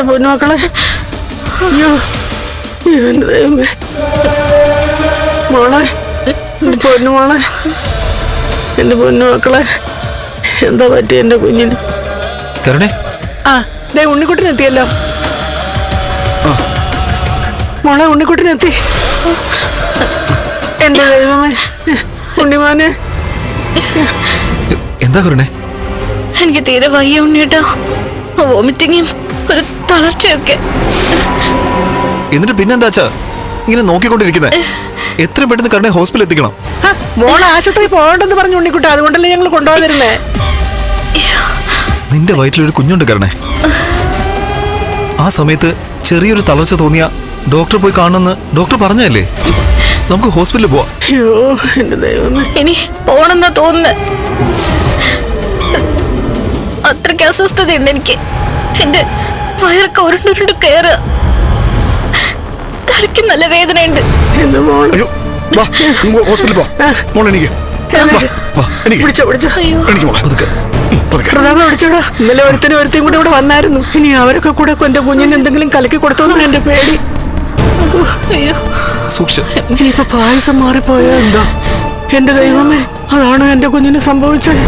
എന്റെ പൊന്നുമക്കളെ. അയ്യോ ദൈവമേ. മോളെ പൊന്നുമോളെ എന്റെ പൊന്നുമക്കളെ എന്താ പറ്റി എന്റെ കുഞ്ഞിന്? കരുണേ. ആ ദേ ഉണ്ണിക്കുട്ടനെത്തിയല്ലോ. മോളെ ഉണ്ണിക്കുട്ടനെത്തി. എന്റെ ദൈവമേ ഉണ്ണിമാനെ. എന്താ കരുണേ? എനിക്ക് തീരെ വയ്യ ഉണ്ണിട്ടോ വോമിറ്റിങ്ങും തളർച്ചയൊക്കെ. എന്നിട്ട് പിന്നെന്താച്ചാ ഇങ്ങനെ നോക്കിക്കൊണ്ടിരിക്കുന്നേ. എത്രയും പെട്ടെന്ന് കരുണെ ഹോസ്പിറ്റലിൽ എത്തിക്കണം. ആ, മോളെ ആശുപത്രി പോകണ്ടെന്ന് പറഞ്ഞു ഉണ്ണിക്കുട്ട അതുകൊണ്ടല്ലേ ഞങ്ങൾ കൊണ്ടുപോകാതിരുന്നേ നിന്റെ വയറ്റിലൊരു കുഞ്ഞുണ്ട് കരണേ. ആ സമയത്ത് ചെറിയൊരു തളർച്ച തോന്നിയ ഡോക്ടർ പോയി കാണണമെന്ന് ഡോക്ടർ പറഞ്ഞല്ലേ നമുക്ക് ഹോസ്പിറ്റലിൽ പോവാം. ഇനി പോണെന്നാ തോന്നുന്നത് അത്രയ്ക്ക് അസ്വസ്ഥതയുണ്ട് എനിക്ക്. എന്റെ വയറൊക്കെ ഉരുണ്ടുരുണ്ട് കയറുക തലയ്ക്ക് നല്ല വേദനയുണ്ട്. ഹോസ്പിറ്റലിൽ പോ. എനിക്ക് ഇന്നലെ ഒരുത്തനും ഒരുத்தைയും കൂടെ ഇവിടെ വന്നായിരുന്നു. ഇനി അവരൊക്കെ കൂടെ എന്റെ കുഞ്ഞിന് എന്തെങ്കിലും കലക്കി കൊടുത്തോന്നു എന്റെ പേടി. ഇനിയിപ്പോ പായസം മാറിപ്പോയോ എന്തോ? എന്റെ ദൈവമേ അതാണോ എന്റെ കുഞ്ഞിന് സംഭവിച്ചത്?